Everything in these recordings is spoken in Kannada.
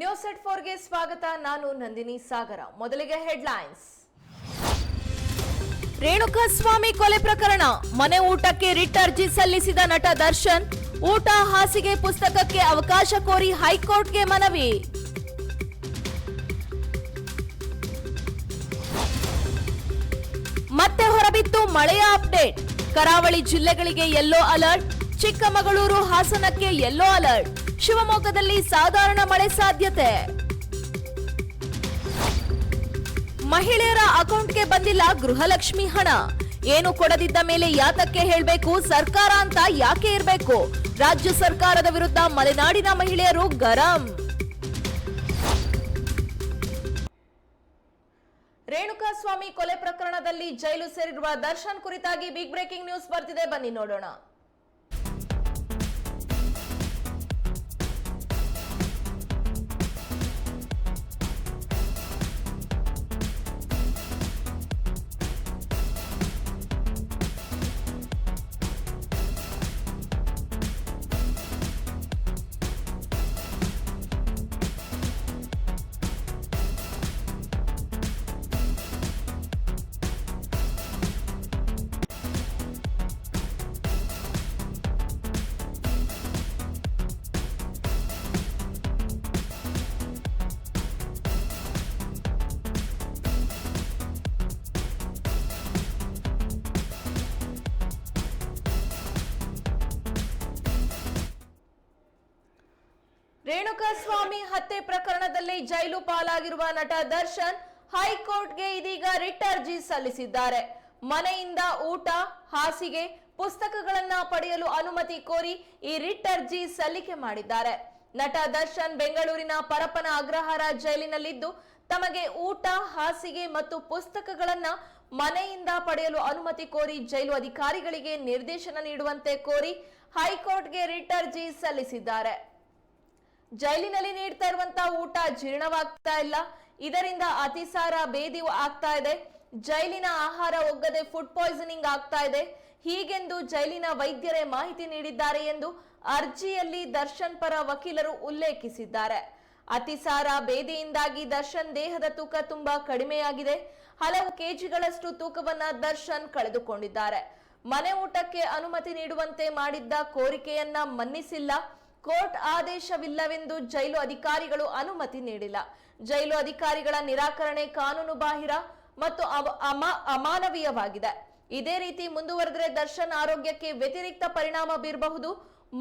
ನ್ಯೂಸ್ ಎಟ್ ಫೋರ್ಗೆ ಸ್ವಾಗತ. ನಾನು ನಂದಿನಿ ಸಾಗರ. ಮೊದಲಿಗೆ ಹೆಡ್ಲೈನ್ಸ್. ರೇಣುಕಾಸ್ವಾಮಿ ಕೊಲೆ ಪ್ರಕರಣ. ಮನೆ ಊಟಕ್ಕೆ ರಿಟ್ ಅರ್ಜಿ ಸಲ್ಲಿಸಿದ ನಟ ದರ್ಶನ್, ಊಟ ಹಾಸಿಗೆ ಪುಸ್ತಕಕ್ಕೆ ಅವಕಾಶ ಕೋರಿ ಹೈಕೋರ್ಟ್ಗೆ ಮನವಿ. ಮತ್ತೆ ಹೊರಬಿತ್ತು ಮಳೆಯ ಅಪ್ಡೇಟ್. ಕರಾವಳಿ ಜಿಲ್ಲೆಗಳಿಗೆ ಯೆಲ್ಲೋ ಅಲರ್ಟ್. ಚಿಕ್ಕಮಗಳೂರು ಹಾಸನಕ್ಕೆ ಯೆಲ್ಲೋ ಅಲರ್ಟ್. ಶಿವಮೊಗ್ಗದಲ್ಲಿ ಸಾಧಾರಣ ಮಳೆ ಸಾಧ್ಯತೆ. ಮಹಿಳೆಯರ ಅಕೌಂಟ್ಗೆ ಬಂದಿಲ್ಲ ಗೃಹಲಕ್ಷ್ಮಿ ಹಣ. ಏನು ಕೊಡದಿದ್ದ ಮೇಲೆ ಯಾತಕ್ಕೆ ಹೇಳಬೇಕು, ಸರ್ಕಾರ ಅಂತ ಯಾಕೆ ಇರಬೇಕು? ರಾಜ್ಯ ಸರ್ಕಾರದ ವಿರುದ್ಧ ಮಲೆನಾಡಿನ ಮಹಿಳೆಯರು ಗರಂ. ರೇಣುಕಾಸ್ವಾಮಿ ಕೊಲೆ ಪ್ರಕರಣದಲ್ಲಿ ಜೈಲು ಸೇರಿರುವ ದರ್ಶನ್ ಕುರಿತಾಗಿ ಬಿಗ್ ಬ್ರೇಕಿಂಗ್ ನ್ಯೂಸ್ ಬರ್ತಿದೆ. ಬನ್ನಿ ನೋಡೋಣ. ರೇಣುಕಾಸ್ವಾಮಿ ಹತ್ಯೆ ಪ್ರಕರಣದಲ್ಲಿ ಜೈಲು ಪಾಲಾಗಿರುವ ನಟ ದರ್ಶನ್ ಹೈಕೋರ್ಟ್ಗೆ ಇದೀಗ ರಿಟ್ ಅರ್ಜಿ ಸಲ್ಲಿಸಿದ್ದಾರೆ. ಮನೆಯಿಂದ ಊಟ, ಹಾಸಿಗೆ, ಪುಸ್ತಕಗಳನ್ನ ಪಡೆಯಲು ಅನುಮತಿ ಕೋರಿ ಈ ರಿಟ್ ಅರ್ಜಿ ಸಲ್ಲಿಕೆ ಮಾಡಿದ್ದಾರೆ. ನಟ ದರ್ಶನ್ ಬೆಂಗಳೂರಿನ ಪರಪ್ಪನ ಅಗ್ರಹಾರ ಜೈಲಿನಲ್ಲಿದ್ದು, ತಮಗೆ ಊಟ, ಹಾಸಿಗೆ ಮತ್ತು ಪುಸ್ತಕಗಳನ್ನ ಮನೆಯಿಂದ ಪಡೆಯಲು ಅನುಮತಿ ಕೋರಿ ಜೈಲು ಅಧಿಕಾರಿಗಳಿಗೆ ನಿರ್ದೇಶನ ನೀಡುವಂತೆ ಕೋರಿ ಹೈಕೋರ್ಟ್ಗೆ ರಿಟ್ ಅರ್ಜಿ ಸಲ್ಲಿಸಿದ್ದಾರೆ. ಜೈಲಿನಲ್ಲಿ ನೀಡ್ತಾ ಇರುವಂತ ಊಟ ಜೀರ್ಣವಾಗ್ತಾ ಇಲ್ಲ. ಇದರಿಂದ ಅತಿಸಾರ ಬೇದಿ ಆಗ್ತಾ ಇದೆ. ಜೈಲಿನ ಆಹಾರ ಒಗ್ಗದೆ ಫುಡ್ ಪಾಯ್ಸನಿಂಗ್ ಆಗ್ತಾ ಇದೆ. ಹೀಗೆಂದು ಜೈಲಿನ ವೈದ್ಯರೇ ಮಾಹಿತಿ ನೀಡಿದ್ದಾರೆ ಎಂದು ಅರ್ಜಿಯಲ್ಲಿ ದರ್ಶನ್ ಪರ ವಕೀಲರು ಉಲ್ಲೇಖಿಸಿದ್ದಾರೆ. ಅತಿಸಾರ, ಬೇದಿಯಿಂದಾಗಿ ದರ್ಶನ್ ದೇಹದ ತೂಕ ತುಂಬಾ ಕಡಿಮೆಯಾಗಿದೆ. ಹಲವು ಕೆಜಿಗಳಷ್ಟು ತೂಕವನ್ನ ದರ್ಶನ್ ಕಳೆದುಕೊಂಡಿದ್ದಾರೆ. ಮನೆ ಊಟಕ್ಕೆ ಅನುಮತಿ ನೀಡುವಂತೆ ಮಾಡಿದ್ದ ಕೋರಿಕೆಯನ್ನ ಮನ್ನಿಸಿಲ್ಲ. ಕೋರ್ಟ್ ಆದೇಶವಿಲ್ಲವೆಂದು ಜೈಲು ಅಧಿಕಾರಿಗಳು ಅನುಮತಿ ನೀಡಿಲ್ಲ. ಜೈಲು ಅಧಿಕಾರಿಗಳ ನಿರಾಕರಣೆ ಕಾನೂನು ಬಾಹಿರ ಮತ್ತು ಅಮಾನವೀಯವಾಗಿದೆ. ಇದೇ ರೀತಿ ಮುಂದುವರೆದ್ರೆ ದರ್ಶನ್ ಆರೋಗ್ಯಕ್ಕೆ ವ್ಯತಿರಿಕ್ತ ಪರಿಣಾಮ ಬೀರಬಹುದು.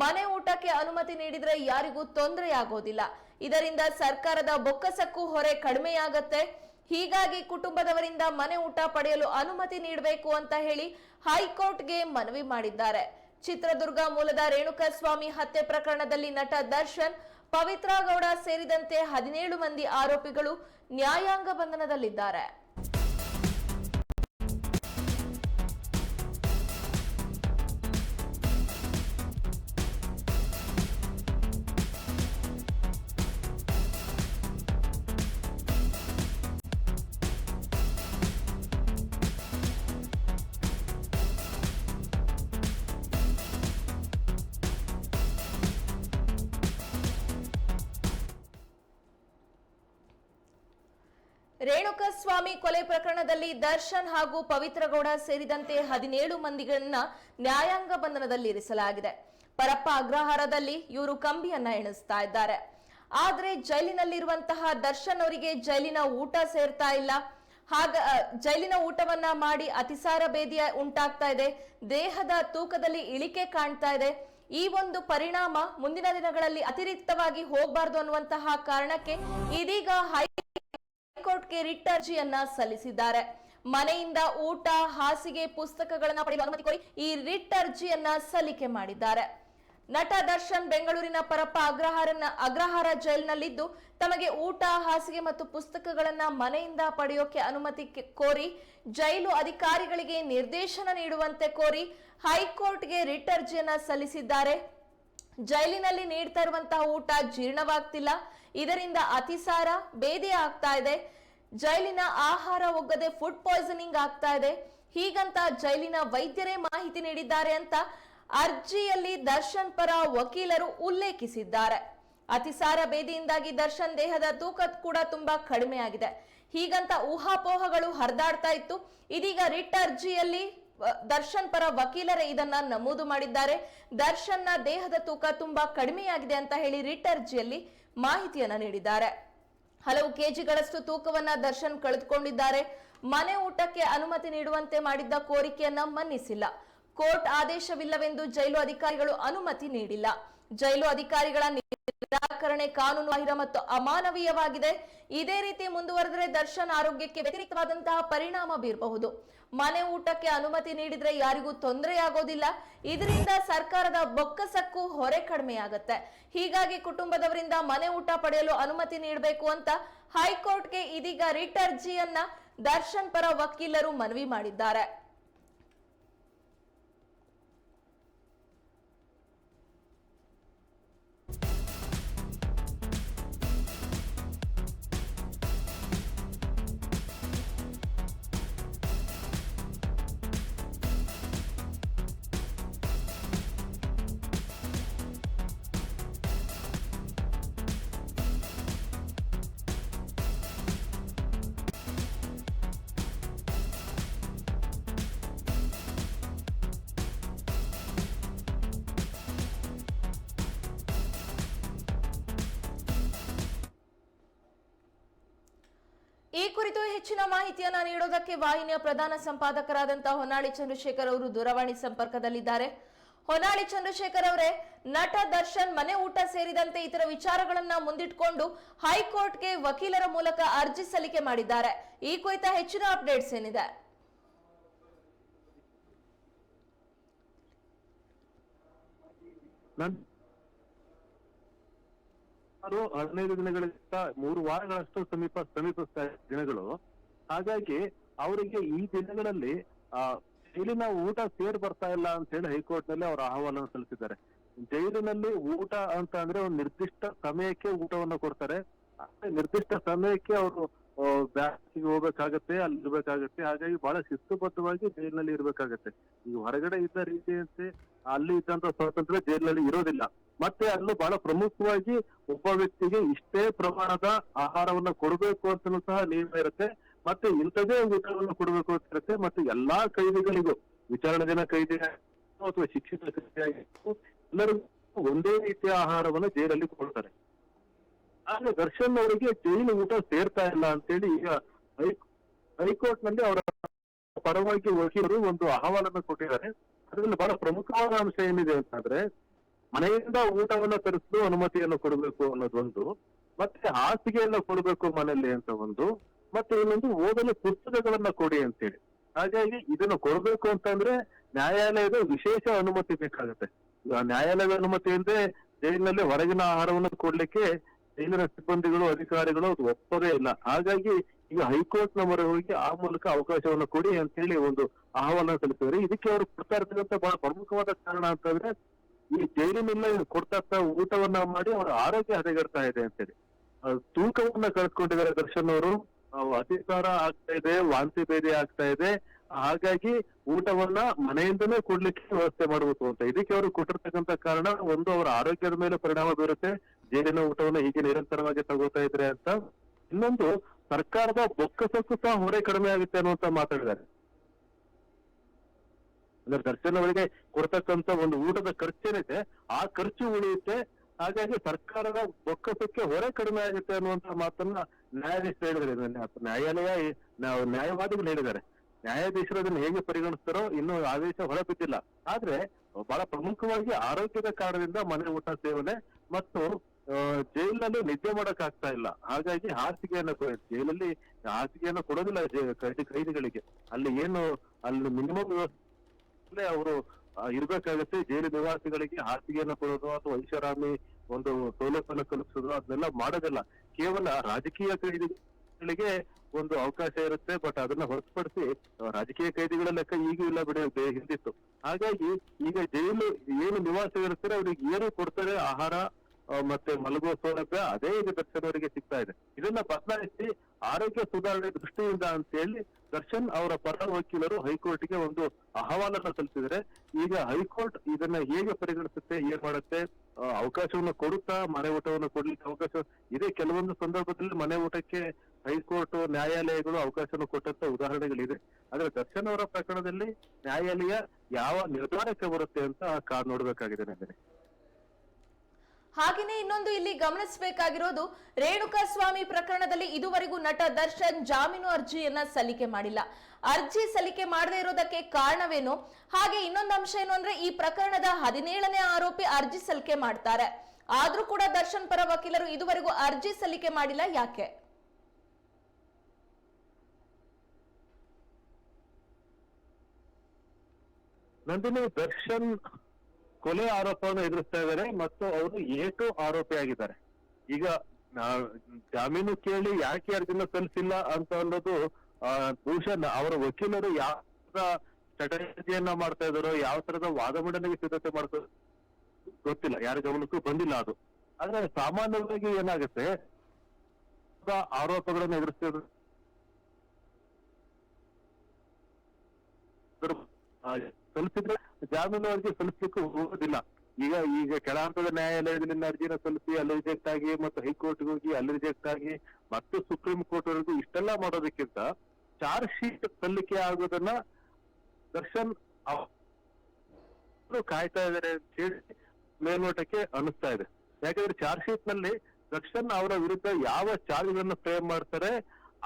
ಮನೆ ಊಟಕ್ಕೆ ಅನುಮತಿ ನೀಡಿದ್ರೆ ಯಾರಿಗೂ ತೊಂದರೆಯಾಗೋದಿಲ್ಲ. ಇದರಿಂದ ಸರ್ಕಾರದ ಬೊಕ್ಕಸಕ್ಕೂ ಹೊರೆ ಕಡಿಮೆಯಾಗತ್ತೆ. ಹೀಗಾಗಿ ಕುಟುಂಬದವರಿಂದ ಮನೆ ಊಟ ಪಡೆಯಲು ಅನುಮತಿ ನೀಡಬೇಕು ಅಂತ ಹೇಳಿ ಹೈಕೋರ್ಟ್ಗೆ ಮನವಿ ಮಾಡಿದ್ದಾರೆ. ಚಿತ್ರದುರ್ಗ ಮೂಲದ ರೇಣುಕಾಸ್ವಾಮಿ ಹತ್ಯೆ ಪ್ರಕರಣದಲ್ಲಿ ನಟ ದರ್ಶನ್, ಪವಿತ್ರ ಗೌಡ ಸೇರಿದಂತೆ ಹದಿನೇಳು ಮಂದಿ ಆರೋಪಿಗಳು ನ್ಯಾಯಾಂಗ ಬಂಧನದಲ್ಲಿದ್ದಾರೆ. ರೇಣುಕಾಸ್ವಾಮಿ ಕೊಲೆ ಪ್ರಕರಣದಲ್ಲಿ ದರ್ಶನ್ ಹಾಗೂ ಪವಿತ್ರಗೌಡ ಸೇರಿದಂತೆ ಹದಿನೇಳು ಮಂದಿಗಳನ್ನ ನ್ಯಾಯಾಂಗ ಬಂಧನದಲ್ಲಿ ಇರಿಸಲಾಗಿದೆ. ಪರಪ್ಪ ಅಗ್ರಹಾರದಲ್ಲಿ ಇವರು ಕಂಬಿಯನ್ನ ಎಣಿಸ್ತಾ ಇದ್ದಾರೆ. ಆದ್ರೆ ಜೈಲಿನಲ್ಲಿರುವಂತಹ ದರ್ಶನ್ ಅವರಿಗೆ ಜೈಲಿನ ಊಟ ಸೇರ್ತಾ ಇಲ್ಲ. ಹಾಗ ಜೈಲಿನ ಊಟವನ್ನ ಮಾಡಿ ಅತಿಸಾರ ಬೇದಿಯ ಉಂಟಾಗ್ತಾ ಇದೆ. ದೇಹದ ತೂಕದಲ್ಲಿ ಇಳಿಕೆ ಕಾಣ್ತಾ ಇದೆ. ಈ ಒಂದು ಪರಿಣಾಮ ಮುಂದಿನ ದಿನಗಳಲ್ಲಿ ಅತಿರಿಕ್ತವಾಗಿ ಹೋಗಬಾರದು ಅನ್ನುವಂತಹ ಕಾರಣಕ್ಕೆ ಇದೀಗ ಹೈ ಹೈಕೋರ್ಟ್ಗೆ ರಿಟ್ ಅರ್ಜಿಯನ್ನ ಸಲ್ಲಿಸಿದ್ದಾರೆ. ಮನೆಯಿಂದ ಊಟ, ಹಾಸಿಗೆ ಪುಸ್ತಕಗಳನ್ನ ಪಡೆಯಲು ಅನುಮತಿ ಕೋರಿ ಈ ರಿಟ್ ಅರ್ಜಿಯನ್ನ ಸಲ್ಲಿಕೆ ಮಾಡಿದ್ದಾರೆ. ನಟ ದರ್ಶನ್ ಬೆಂಗಳೂರಿನ ಪರಪ್ಪ ಅಗ್ರಹಾರನ ಅಗ್ರಹಾರ ಜೈಲಿನಲ್ಲಿದ್ದು ತಮಗೆ ಊಟ, ಹಾಸಿಗೆ ಮತ್ತು ಪುಸ್ತಕಗಳನ್ನ ಮನೆಯಿಂದ ಪಡೆಯೋಕೆ ಅನುಮತಿ ಕೋರಿ ಜೈಲು ಅಧಿಕಾರಿಗಳಿಗೆ ನಿರ್ದೇಶನ ನೀಡುವಂತೆ ಕೋರಿ ಹೈಕೋರ್ಟ್ಗೆ ರಿಟ್ ಅರ್ಜಿಯನ್ನ ಸಲ್ಲಿಸಿದ್ದಾರೆ. ಜೈಲಿನಲ್ಲಿ ನೀಡ್ತಾ ಇರುವಂತಹ ಊಟ ಜೀರ್ಣವಾಗ್ತಿಲ್ಲ. ಇದರಿಂದ ಅತಿಸಾರ ಬೇದಿ ಆಗ್ತಾ ಇದೆ. ಜೈಲಿನ ಆಹಾರ ಒಗ್ಗದೆ ಫುಡ್ ಪಾಯ್ಸನಿಂಗ್ ಆಗ್ತಾ ಇದೆ. ಹೀಗಂತ ಜೈಲಿನ ವೈದ್ಯರೇ ಮಾಹಿತಿ ನೀಡಿದ್ದಾರೆ ಅಂತ ಅರ್ಜಿಯಲ್ಲಿ ದರ್ಶನ್ ಪರ ವಕೀಲರು ಉಲ್ಲೇಖಿಸಿದ್ದಾರೆ. ಅತಿಸಾರ ಬೇದಿಯಿಂದಾಗಿ ದರ್ಶನ್ ದೇಹದ ತೂಕ ಕೂಡ ತುಂಬಾ ಕಡಿಮೆ ಆಗಿದೆ ಹೀಗಂತ ಊಹಾಪೋಹಗಳು ಹರಿದಾಡ್ತಾ ಇತ್ತು. ಇದೀಗ ರಿಟ್ ಅರ್ಜಿಯಲ್ಲಿ ದರ್ಶನ್ ಪರ ವಕೀಲರೇ ಇದನ್ನ ನಮೂದು ಮಾಡಿದ್ದಾರೆ. ದರ್ಶನ್ನ ದೇಹದ ತೂಕ ತುಂಬಾ ಕಡಿಮೆಯಾಗಿದೆ ಅಂತ ಹೇಳಿ ರಿಟ್ ಅರ್ಜಿಯಲ್ಲಿ ಮಾಹಿತಿಯನ್ನ ನೀಡಿದ್ದಾರೆ. ಹಲವು ಕೆಜಿಗಳಷ್ಟು ತೂಕವನ್ನ ದರ್ಶನ್ ಕಳೆದುಕೊಂಡಿದ್ದಾರೆ. ಮನೆ ಊಟಕ್ಕೆ ಅನುಮತಿ ನೀಡುವಂತೆ ಮಾಡಿದ್ದ ಕೋರಿಕೆಯನ್ನ ಮನ್ನಿಸಿಲ್ಲ. ಕೋರ್ಟ್ ಆದೇಶವಿಲ್ಲವೆಂದು ಜೈಲು ಅಧಿಕಾರಿಗಳು ಅನುಮತಿ ನೀಡಿಲ್ಲ. ಜೈಲು ಅಧಿಕಾರಿಗಳ ನಿರಾಕರಣೆ ಕಾನೂನು ಬಾಹಿರ ಮತ್ತು ಅಮಾನವೀಯವಾಗಿದೆ. ಇದೇ ರೀತಿ ಮುಂದುವರೆದರೆ ದರ್ಶನ್ ಆರೋಗ್ಯಕ್ಕೆ ವ್ಯತಿರಿಕ್ತವಾದಂತಹ ಪರಿಣಾಮ ಬೀರಬಹುದು. ಮನೆ ಊಟಕ್ಕೆ ಅನುಮತಿ ನೀಡಿದ್ರೆ ಯಾರಿಗೂ ತೊಂದರೆ ಆಗೋದಿಲ್ಲ ಇದರಿಂದ ಸರ್ಕಾರದ ಬೊಕ್ಕಸಕ್ಕೂ ಹೊರೆ ಕಡಿಮೆಯಾಗುತ್ತೆ. ಹೀಗಾಗಿ ಕುಟುಂಬದವರಿಂದ ಮನೆ ಊಟ ಪಡೆಯಲು ಅನುಮತಿ ನೀಡಬೇಕು ಅಂತ ಹೈಕೋರ್ಟ್ಗೆ ಇದೀಗ ರಿಟ್ ಅರ್ಜಿಯನ್ನ ದರ್ಶನ್ ಪರ ವಕೀಲರು ಮನವಿ ಮಾಡಿದ್ದಾರೆ. ಈ ಕುರಿತು ಹೆಚ್ಚಿನ ಮಾಹಿತಿಯನ್ನ ನೀಡೋದಕ್ಕೆ ವಾಹಿನಿಯ ಪ್ರಧಾನ ಸಂಪಾದಕರಾದಂತಹ ಹೊನ್ನಾಳಿ ಚಂದ್ರಶೇಖರ್ ಅವರು ದೂರವಾಣಿ ಸಂಪರ್ಕದಲ್ಲಿದ್ದಾರೆ. ಹೊನ್ನಾಳಿ ಚಂದ್ರಶೇಖರ್ ಅವರೇ, ನಟ, ದರ್ಶನ್, ಮನೆ ಊಟ ಸೇರಿದಂತೆ ಇತರ ವಿಚಾರಗಳನ್ನ ಮುಂದಿಟ್ಕೊಂಡು ಹೈಕೋರ್ಟ್ಗೆ ವಕೀಲರ ಮೂಲಕ ಅರ್ಜಿ ಸಲ್ಲಿಕೆ ಮಾಡಿದ್ದಾರೆ. ಈ ಕುರಿತ ಹೆಚ್ಚಿನ ಅಪ್ಡೇಟ್ಸ್ ಏನಿದೆ? ಸುಮಾರು ಹದಿನೈದು ದಿನಗಳಿಂದ ಮೂರು ವಾರಗಳಷ್ಟು ಸಮೀಪ ಸಮೀಪಿಸ್ತಾ ದಿನಗಳು. ಹಾಗಾಗಿ ಅವರಿಗೆ ಈ ದಿನಗಳಲ್ಲಿ, ಆ, ಜೈಲಿನ ಊಟ ಸೇರ್ ಬರ್ತಾ ಇಲ್ಲ ಅಂತ ಹೇಳಿ ಹೈಕೋರ್ಟ್ನಲ್ಲಿ ಅವರ ಅಹವಾಲನ್ನು ಸಲ್ಲಿಸಿದ್ದಾರೆ. ಜೈಲಿನಲ್ಲಿ ಊಟ ಅಂತ ಅಂದ್ರೆ ಒಂದು ನಿರ್ದಿಷ್ಟ ಸಮಯಕ್ಕೆ ಊಟವನ್ನು ಕೊಡ್ತಾರೆ. ನಿರ್ದಿಷ್ಟ ಸಮಯಕ್ಕೆ ಅವರು ಬ್ಯಾಂಕಿಗೆ ಹೋಗ್ಬೇಕಾಗತ್ತೆ, ಅಲ್ಲಿ ಇರ್ಬೇಕಾಗತ್ತೆ, ಹಾಗಾಗಿ ಬಹಳ ಶಿಸ್ತುಬದ್ಧವಾಗಿ ಜೈಲಿನಲ್ಲಿ ಇರ್ಬೇಕಾಗತ್ತೆ. ಈ ಹೊರಗಡೆ ಇದ್ದ ರೀತಿಯಂತೆ, ಅಲ್ಲಿ ಇದ್ದಂತ ಸ್ವಾತಂತ್ರ್ಯ ಜೈಲಿನಲ್ಲಿ ಇರೋದಿಲ್ಲ. ಮತ್ತೆ ಅಲ್ಲೂ ಬಹಳ ಪ್ರಮುಖವಾಗಿ ಒಬ್ಬ ವ್ಯಕ್ತಿಗೆ ಇಷ್ಟೇ ಪ್ರಮಾಣದ ಆಹಾರವನ್ನ ಕೊಡಬೇಕು ಅಂತಲೂ ಸಹ ನಿಯಮ ಇರುತ್ತೆ. ಮತ್ತೆ ಇಂಥದೇ ಊಟವನ್ನು ಕೊಡಬೇಕು ಅಂತ ಇರುತ್ತೆ. ಮತ್ತೆ ಎಲ್ಲಾ ಕೈದಿಗಳಿಗೂ ವಿಚಾರಣೆ ದಿನ ಕೈದಿ ಅಥವಾ ಶಿಕ್ಷಿತ ಕೈದಿ ಒಂದೇ ರೀತಿಯ ಆಹಾರವನ್ನ ಜೈಲಲ್ಲಿ ಕೊಡ್ತಾರೆ. ಆದ್ರೆ ದರ್ಶನ್ ಅವರಿಗೆ ಜೈಲು ಊಟ ಸೇರ್ತಾ ಇಲ್ಲ ಅಂತೇಳಿ ಈಗ ಹೈಕೋರ್ಟ್ನಲ್ಲಿ ಅವರ ಪರವಾಗಿ ವಕೀಲರು ಒಂದು ಅಹವಾಲನ್ನು ಕೊಟ್ಟಿದ್ದಾರೆ. ಅದರಲ್ಲಿ ಬಹಳ ಪ್ರಮುಖವಾದ ಅಂಶ ಏನಿದೆ ಅಂತಂದ್ರೆ ಮನೆಯಿಂದ ಊಟವನ್ನ ತರಿಸಲು ಅನುಮತಿಯನ್ನು ಕೊಡಬೇಕು ಅನ್ನೋದೊಂದು, ಮತ್ತೆ ಹಾಸಿಗೆಯನ್ನ ಕೊಡಬೇಕು ಮನೆಯಲ್ಲಿ ಅಂತ ಒಂದು, ಮತ್ತೆ ಇನ್ನೊಂದು ಓದಲು ಪುಸ್ತಕಗಳನ್ನ ಕೊಡಿ ಅಂತೇಳಿ. ಹಾಗಾಗಿ ಇದನ್ನು ಕೊಡಬೇಕು ಅಂತಂದ್ರೆ ನ್ಯಾಯಾಲಯದ ವಿಶೇಷ ಅನುಮತಿ ಬೇಕಾಗುತ್ತೆ. ನ್ಯಾಯಾಲಯದ ಅನುಮತಿ ಅಂದ್ರೆ ಜೈಲಿನಲ್ಲಿ ಹೊರಗಿನ ಆಹಾರವನ್ನು ಕೊಡ್ಲಿಕ್ಕೆ ಜೈಲಿನ ಸಿಬ್ಬಂದಿಗಳು, ಅಧಿಕಾರಿಗಳು ಅದು ಒಪ್ಪದೇ ಇಲ್ಲ. ಹಾಗಾಗಿ ಈಗ ಹೈಕೋರ್ಟ್ನ ಮೊರೆ ಹೋಗಿ ಆ ಮೂಲಕ ಅವಕಾಶವನ್ನು ಕೊಡಿ ಅಂತ ಹೇಳಿ ಒಂದು ಆಹ್ವಾನ ಸಲ್ಲಿಸಿದ್ರೆ ಇದಕ್ಕೆ ಅವರು ಕೊಡ್ತಾ ಇರ್ತಕ್ಕಂಥ ಬಹಳ ಪ್ರಮುಖವಾದ ಕಾರಣ ಅಂತಂದ್ರೆ ಈ ಜೈಲಿನೆಲ್ಲ ಕೊಡ್ತಾ ಊಟವನ್ನ ಮಾಡಿ ಅವರ ಆರೋಗ್ಯ ಹದಗೆಡ್ತಾ ಇದೆ ಅಂತೇಳಿ. ಆ, ತೂಕವನ್ನ ಕಳ್ಕೊಂಡಿದ್ದಾರೆ ದರ್ಶನ್ ಅವರು. ಅತಿಸಾರ ಆಗ್ತಾ ಇದೆ ವಾಂತಿ ಭೇದಿ ಆಗ್ತಾ ಇದೆ. ಹಾಗಾಗಿ ಊಟವನ್ನ ಮನೆಯಿಂದನೇ ಕೊಡ್ಲಿಕ್ಕೆ ವ್ಯವಸ್ಥೆ ಮಾಡಬೇಕು ಅಂತ. ಇದಕ್ಕೆ ಅವರು ಕೊಟ್ಟಿರ್ತಕ್ಕಂತ ಕಾರಣ ಒಂದು ಅವರ ಆರೋಗ್ಯದ ಮೇಲೆ ಪರಿಣಾಮ ಬೀರುತ್ತೆ. ಜೈಲಿನ ಊಟವನ್ನ ಹೀಗೆ ನಿರಂತರವಾಗಿ ತಗೋತಾ ಇದ್ರೆ ಅಂತ. ಇನ್ನೊಂದು ಸರ್ಕಾರದ ಬೊಕ್ಕಸಕ್ಕೂ ಸಹ ಹೊರೆ ಕಡಿಮೆ ಆಗುತ್ತೆ ಅನ್ನುವಂತ ಮಾತಾಡಿದ್ದಾರೆ. ಅಂದ್ರೆ ದರ್ಶನವರಿಗೆ ಕೊಡ್ತಕ್ಕಂತ ಒಂದು ಊಟದ ಖರ್ಚೇನಿದೆ ಆ ಖರ್ಚು ಉಳಿಯುತ್ತೆ. ಹಾಗಾಗಿ ಸರ್ಕಾರದ ಬೊಕ್ಕಸಕ್ಕೆ ಹೊರೆ ಕಡಿಮೆ ಆಗುತ್ತೆ ಅನ್ನುವಂತ ಮಾತನ್ನ ನ್ಯಾಯಾಧೀಶ. ಅಥವಾ ನ್ಯಾಯಾಲಯ ನ್ಯಾಯವಾದಿಗಳು ಹೇಳಿದ್ದಾರೆ. ನ್ಯಾಯಾಧೀಶರು ಅದನ್ನು ಹೇಗೆ ಪರಿಗಣಿಸ್ತಾರೋ ಇನ್ನೂ ಆದೇಶ ಹೊರಬಿದ್ದಿಲ್ಲ. ಆದ್ರೆ, ಬಹಳ ಪ್ರಮುಖವಾಗಿ ಆರೋಗ್ಯದ ಕಾರಣದಿಂದ ಮನೆ ಊಟ ಸೇವನೆ ಮತ್ತು ಜೈಲಿನಲ್ಲಿ ನಿದ್ದೆ ಮಾಡಕ್ ಆಗ್ತಾ ಇಲ್ಲ. ಹಾಗಾಗಿ ಹಾಸಿಗೆಯನ್ನು ಜೈಲಲ್ಲಿ ಹಾಸಿಗೆಯನ್ನ ಕೊಡೋದಿಲ್ಲ ಕೈದಿಗಳಿಗೆ. ಅಲ್ಲಿ ಏನು, ಅಲ್ಲಿ ಮಿನಿಮಮ್ ವ್ಯವಸ್ಥೆ ಅವರು ಇರ್ಬೇಕಾಗತ್ತೆ ಜೈಲು ನಿವಾಸಿಗಳಿಗೆ ಹಾಸಿಗೆಯನ್ನು ಕೊಡೋದು ಅಥವಾ ಐಷಾರಾಮಿ ಒಂದು ಸೌಲಭ್ಯವನ್ನು ಕಲ್ಪಿಸೋದು ಅದನ್ನೆಲ್ಲ ಮಾಡೋದಿಲ್ಲ. ಕೇವಲ ರಾಜಕೀಯ ಕೈದಿಗಳಿಗೆ ಒಂದು ಅವಕಾಶ ಇರುತ್ತೆ ಬಟ್ ಅದನ್ನ ಹೊರತುಪಡಿಸಿ ರಾಜಕೀಯ ಕೈದಿಗಳ ಲೆಕ್ಕ ಈಗೂ ಇಲ್ಲ ಬಿಡಿ ಹಿಂದಿತ್ತು ಹಾಗಾಗಿ ಈಗ ಜೈಲು ಏನು ನಿವಾಸಿಗಳಿರ್ತಾರೆ, ಅವ್ರಿಗೆ ಏನು ಕೊಡ್ತಾರೆ, ಆಹಾರ ಮತ್ತೆ ಮಲಗುವ ಸೌಲಭ್ಯ, ಅದೇ ಈಗ ದರ್ಶನ್ ಅವರಿಗೆ ಸಿಗ್ತಾ ಇದೆ. ಇದನ್ನ ಬದಲಾಯಿಸಿ ಆರೋಗ್ಯ ಸುಧಾರಣೆ ದೃಷ್ಟಿಯಿಂದ ಅಂತ ಹೇಳಿ ದರ್ಶನ್ ಅವರ ಪರ ವಕೀಲರು ಹೈಕೋರ್ಟ್ಗೆ ಒಂದು ಅಹವಾಲನ್ನ ಸಲ್ಲಿಸಿದರೆ ಈಗ ಹೈಕೋರ್ಟ್ ಇದನ್ನ ಹೇಗೆ ಪರಿಗಣಿಸುತ್ತೆ ಏನ್ ಮಾಡುತ್ತೆ ಅವಕಾಶವನ್ನು ಕೊಡುತ್ತಾ, ಮನೆ ಊಟವನ್ನು ಕೊಡ್ಲಿಕ್ಕೆ ಅವಕಾಶ ಇದೆ. ಕೆಲವೊಂದು ಸಂದರ್ಭದಲ್ಲಿ ಮನೆ ಊಟಕ್ಕೆ ಹೈಕೋರ್ಟ್, ನ್ಯಾಯಾಲಯಗಳು ಅವಕಾಶವನ್ನು ಕೊಟ್ಟಂತ ಉದಾಹರಣೆಗಳಿದೆ. ಆದ್ರೆ ದರ್ಶನ್ ಅವರ ಪ್ರಕರಣದಲ್ಲಿ ನ್ಯಾಯಾಲಯ ಯಾವ ನಿರ್ಧಾರಕ್ಕೆ ಬರುತ್ತೆ ಅಂತ ಕಾದ್ ನೋಡ್ಬೇಕಾಗಿದೆ ನನಗೆ ಹಾಗೇನೆ ಇನ್ನೊಂದು ಇಲ್ಲಿ ಗಮನಿಸಬೇಕಾಗಿರೋದು ರೇಣುಕಾ ಸ್ವಾಮಿ ಪ್ರಕರಣದಲ್ಲಿ ಇದುವರೆಗೂ ನಟ ದರ್ಶನ್ ಜಾಮೀನು ಅರ್ಜಿಯನ್ನ ಸಲ್ಲಿಕೆ ಮಾಡಿಲ್ಲ. ಅರ್ಜಿ ಸಲ್ಲಿಕೆ ಮಾಡದೇ ಇರೋದಕ್ಕೆ ಕಾರಣವೇನು? ಹಾಗೆ ಇನ್ನೊಂದು ಅಂಶ ಏನು ಅಂದ್ರೆ ಈ ಪ್ರಕರಣದ ಹದಿನೇಳನೇ ಆರೋಪಿ ಅರ್ಜಿ ಸಲ್ಲಿಕೆ ಮಾಡ್ತಾರೆ. ಆದ್ರೂ ಕೂಡ ದರ್ಶನ್ ಪರ ವಕೀಲರು ಇದುವರೆಗೂ ಅರ್ಜಿ ಸಲ್ಲಿಕೆ ಮಾಡಿಲ್ಲ, ಯಾಕೆ? ನಂದಿನಿ, ದರ್ಶನ್ ಕೊಲೆ ಆರೋಪವನ್ನು ಎದುರಿಸ್ತಾ ಇದ್ದಾರೆ ಮತ್ತು ಅವರು ಏಟು ಆರೋಪಿಯಾಗಿದ್ದಾರೆ ಈಗ ಜಾಮೀನು ಕೇಳಿ ಯಾಕೆ ಅರ್ಜಿನ ಸಲ್ಲಿಸಿಲ್ಲ ಅಂತ ಅನ್ನೋದು ಆ, ಬಹುಶಃ ಅವರ ವಕೀಲರು ಯಾವ ಸ್ಟ್ರಾಟಜಿಯನ್ನ ಮಾಡ್ತಾ ಇದಾರೋ ಯಾವ ತರದ ವಾದ ಮಂಡನೆಗೆ ಸಿದ್ಧತೆ ಮಾಡ್ತಾ ಗೊತ್ತಿಲ್ಲ. ಯಾರ ಗಮನಕ್ಕೂ ಬಂದಿಲ್ಲ ಅದು. ಆದ್ರೆ ಸಾಮಾನ್ಯವಾಗಿ ಏನಾಗುತ್ತೆ ಆರೋಪಗಳನ್ನು ಎದುರಿಸ್ತಿದ್ರು. ಆ, ಸಲ್ಲಿಸಿದ್ರೆ ಜಾಮೀನು ಅರ್ಜಿ ಸಲ್ಲಿಸ್ಲಿಕ್ಕೂ ಹೋಗೋದಿಲ್ಲ ಈಗ ಈಗ ಕೆಳ ಹಂತದ ನ್ಯಾಯಾಲಯದಲ್ಲಿ ಅರ್ಜಿನ ಸಲ್ಲಿಸಿ ಅಲ್ಲಿ ರಿಜೆಕ್ಟ್ ಆಗಿ ಮತ್ತು ಹೈಕೋರ್ಟ್ಗೆ ಹೋಗಿ ಅಲ್ಲಿ ರಿಜೆಕ್ಟ್ ಆಗಿ ಮತ್ತು ಸುಪ್ರೀಂ ಕೋರ್ಟ್ ವರೆಗೂ ಇಷ್ಟೆಲ್ಲ ಮಾಡೋದಕ್ಕಿಂತ ಚಾರ್ಜ್ ಶೀಟ್ ಸಲ್ಲಿಕೆ ಆಗೋದನ್ನ ದರ್ಶನ್ ಕಾಯ್ತಾ ಇದ್ದಾರೆ ಅಂತ ಹೇಳಿ ಮೇಲ್ನೋಟಕ್ಕೆ ಅನಿಸ್ತಾ ಇದೆ ಯಾಕಂದ್ರೆ ಚಾರ್ಜ್ ಶೀಟ್ನಲ್ಲಿ ದರ್ಶನ್ ಅವರ ವಿರುದ್ಧ ಯಾವ ಚಾರ್ಜ್ಗಳನ್ನು ಫ್ರೇಮ್ ಮಾಡ್ತಾರೆ,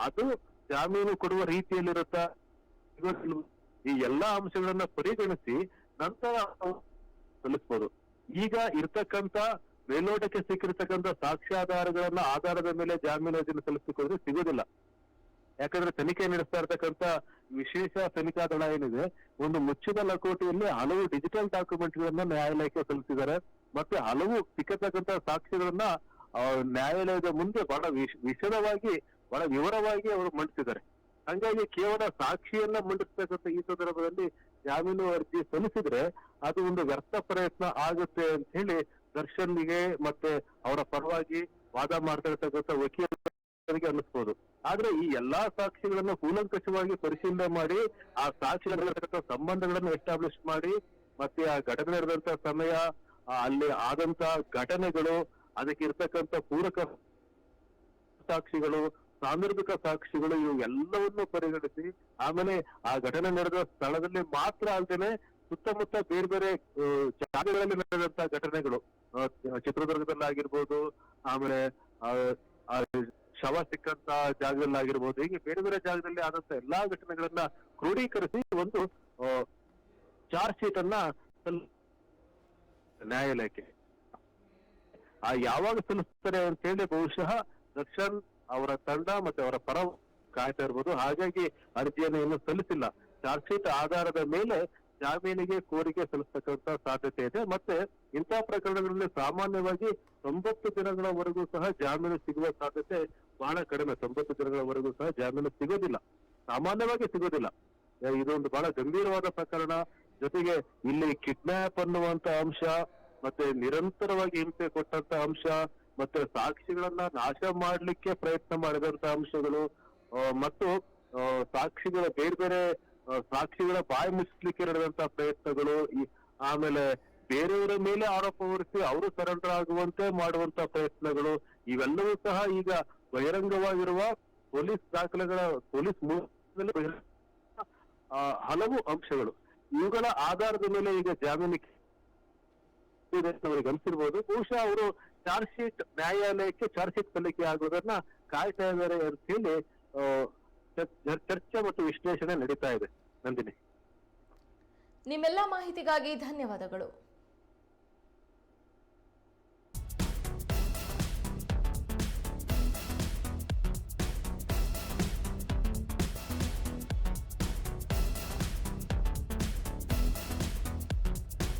ಅದು ಜಾಮೀನು ಕೊಡುವ ರೀತಿಯಲ್ಲಿರುತ್ತಾ? ಈ ಎಲ್ಲಾ ಅಂಶಗಳನ್ನ ಪರಿಗಣಿಸಿ ನಂತರ ಅವ್ರು ಸಲ್ಲಿಸ್ಬೋದು. ಈಗ ಇರ್ತಕ್ಕಂತ ಮೇಲ್ನೋಟಕ್ಕೆ ಸಿಕ್ಕಿರ್ತಕ್ಕಂತ ಸಾಕ್ಷ್ಯಾಧಾರಗಳನ್ನ ಆಧಾರದ ಮೇಲೆ ಜಾಮೀನು ಅರ್ಜಿನ ಸಲ್ಲಿಸಿಕೊಂಡ್ರೆ ಸಿಗೋದಿಲ್ಲ. ಯಾಕಂದ್ರೆ ತನಿಖೆ ನಡೆಸ್ತಾ ಇರ್ತಕ್ಕಂಥ ವಿಶೇಷ ತನಿಖಾ ದಳ ಏನಿದೆ, ಒಂದು ಮುಚ್ಚಿದ ಲಕೋಟೆಯಲ್ಲಿ ಹಲವು ಡಿಜಿಟಲ್ ಡಾಕ್ಯುಮೆಂಟ್ ಗಳನ್ನ ನ್ಯಾಯಾಲಯಕ್ಕೆ ಸಲ್ಲಿಸಿದ್ದಾರೆ. ಮತ್ತೆ ಹಲವು ಸಿಕ್ಕತಕ್ಕಂತ ಸಾಕ್ಷಿಗಳನ್ನ ನ್ಯಾಯಾಲಯದ ಮುಂದೆ ಬಹಳ ವಿಶ್- ವಿಶದವಾಗಿ, ಬಹಳ ವಿವರವಾಗಿ ಅವರು ಮಂಡಿಸಿದ್ದಾರೆ. ಹಂಗಾಗಿ ಕೇವಲ ಸಾಕ್ಷಿಯನ್ನ ಮಂಡಿಸ್ತಕ್ಕಂಥ ಈ ಸಂದರ್ಭದಲ್ಲಿ ಜಾಮೀನು ಅರ್ಜಿ ಸಲ್ಲಿಸಿದ್ರೆ ಅದು ಒಂದು ವ್ಯರ್ಥ ಪ್ರಯತ್ನ ಆಗುತ್ತೆ ಅಂತ ಹೇಳಿ ದರ್ಶನ್ಗೆ ಮತ್ತೆ ಅವರ ಪರವಾಗಿ ವಾದ ಮಾಡ್ತಾ ಇರ್ತಕ್ಕಂಥ ವಕೀಲರಿಗೆ ಅನ್ನಿಸ್ಬೋದು. ಆದ್ರೆ ಈ ಎಲ್ಲಾ ಸಾಕ್ಷಿಗಳನ್ನು ಕೂಲಂಕಷವಾಗಿ ಪರಿಶೀಲನೆ ಮಾಡಿ, ಆ ಸಾಕ್ಷಿಗಳ ಸಂಬಂಧಗಳನ್ನು ಎಸ್ಟಾಬ್ಲಿಷ್ ಮಾಡಿ, ಮತ್ತೆ ಆ ಘಟನೆ ನಡೆದಂತ ಸಮಯ ಅಲ್ಲಿ ಆದಂತ ಘಟನೆಗಳು, ಅದಕ್ಕೆ ಇರ್ತಕ್ಕಂಥ ಪೂರಕ ಸಾಕ್ಷಿಗಳು ಸಾಂದರ್ಭಿಕ ಸಾಕ್ಷಿಗಳು ಇವು ಎಲ್ಲವನ್ನು ಪರಿಗಣಿಸಿ, ಆಮೇಲೆ ಆ ಘಟನೆ ನಡೆದ ಸ್ಥಳದಲ್ಲಿ ಮಾತ್ರ ಅಲ್ಲದೆ ಸುತ್ತಮುತ್ತ ಬೇರೆ ಬೇರೆ ಜಾಗಗಳಲ್ಲಿ ನಡೆದಂತ ಘಟನೆಗಳು. ಚಿತ್ರದುರ್ಗದಲ್ಲಾಗಿರ್ಬೋದು, ಆಮೇಲೆ ಶವ ಸಿಕ್ಕಂತ ಜಾಗದಲ್ಲಾಗಿರ್ಬೋದು, ಹೀಗೆ ಬೇರೆ ಬೇರೆ ಜಾಗದಲ್ಲಿ ಆದಂತ ಎಲ್ಲಾ ಘಟನೆಗಳನ್ನ ಕ್ರೋಢೀಕರಿಸಿ ಒಂದು ಚಾರ್ಜ್ ಶೀಟ್ ಅನ್ನ ನ್ಯಾಯಾಲಯಕ್ಕೆ. ಆ, ಯಾವಾಗ ಸಲ್ಲಿಸ್ತಾರೆ ಅಂತ ಹೇಳಿ ಬಹುಶಃ ದರ್ಶನ್ ಅವರ ತಂಡ ಮತ್ತೆ ಅವರ ಪರ ಕಾಯ್ತಾ ಇರ್ಬೋದು. ಹಾಗಾಗಿ ಅರ್ಜಿಯನ್ನು ಇನ್ನೂ ಸಲ್ಲಿಸಿಲ್ಲ. ಚಾರ್ಜ್ ಶೀಟ್ ಆಧಾರದ ಮೇಲೆ ಜಾಮೀನಿಗೆ ಕೋರಿಕೆ ಸಲ್ಲಿಸತಕ್ಕಂತ ಸಾಧ್ಯತೆ ಇದೆ. ಮತ್ತೆ ಇಂತಹ ಪ್ರಕರಣಗಳಲ್ಲಿ ಸಾಮಾನ್ಯವಾಗಿ ತೊಂಬತ್ತು ದಿನಗಳವರೆಗೂ ಸಹ ಜಾಮೀನು ಸಿಗುವ ಸಾಧ್ಯತೆ ಬಹಳ ಕಡಿಮೆ. ತೊಂಬತ್ತು ದಿನಗಳವರೆಗೂ ಸಹ ಜಾಮೀನು ಸಿಗೋದಿಲ್ಲ. ಸಾಮಾನ್ಯವಾಗಿ ಸಿಗೋದಿಲ್ಲ. ಇದೊಂದು ಬಹಳ ಗಂಭೀರವಾದ ಪ್ರಕರಣ. ಜೊತೆಗೆ ಇಲ್ಲಿ ಕಿಡ್ನಾಪ್ ಅನ್ನುವಂತ ಅಂಶ, ಮತ್ತೆ ನಿರಂತರವಾಗಿ ಹಿಂಸೆ ಕೊಟ್ಟಂತ ಅಂಶ ಮತ್ತೆ ಸಾಕ್ಷಿಗಳನ್ನ ನಾಶ ಮಾಡ್ಲಿಕ್ಕೆ ಪ್ರಯತ್ನ ಮಾಡಿದಂತ ಅಂಶಗಳು ಮತ್ತು ಸಾಕ್ಷಿಗಳ ಬೇರೆ ಬೇರೆ ಸಾಕ್ಷಿಗಳ ಬಾಯಿ ಮುಚ್ಚಲಿಕ್ಕೆ ನಡೆದಂತ ಪ್ರಯತ್ನಗಳು ಆಮೇಲೆ ಬೇರೆಯವರ ಮೇಲೆ ಆರೋಪ ಹೊರಿಸಿ ಅವರು ಸರೆಂಡರ್ ಆಗುವಂತೆ ಮಾಡುವಂತ ಪ್ರಯತ್ನಗಳು, ಇವೆಲ್ಲವೂ ಸಹ ಈಗ ಬಹಿರಂಗವಾಗಿರುವ ಪೊಲೀಸ್ ದಾಖಲೆಗಳ, ಪೊಲೀಸ್ ಹಲವು ಅಂಶಗಳು. ಇವುಗಳ ಆಧಾರದ ಮೇಲೆ ಈಗ ಜಾಮೀನಿಗೆ ಅನಿಸಿರ್ಬೋದು ಬಹುಶಃ ಅವರು ಚಾರ್ಜ್ ಶೀಟ್, ನ್ಯಾಯಾಲಯಕ್ಕೆ ಚಾರ್ಜ್ ಶೀಟ್ ಸಲ್ಲಿಕೆ ಆಗೋದನ್ನ ಕಾಯ್ತಾ ಇದ್ದಾರೆ ಅಂತ ಹೇಳಿ ಚರ್ಚೆ ಮತ್ತು ವಿಶ್ಲೇಷಣೆ ನಡೀತಾ ಇದೆ. ನಂದಿನಿ. ನಿಮ್ಮೆಲ್ಲ ಮಾಹಿತಿಗಾಗಿ ಧನ್ಯವಾದಗಳು.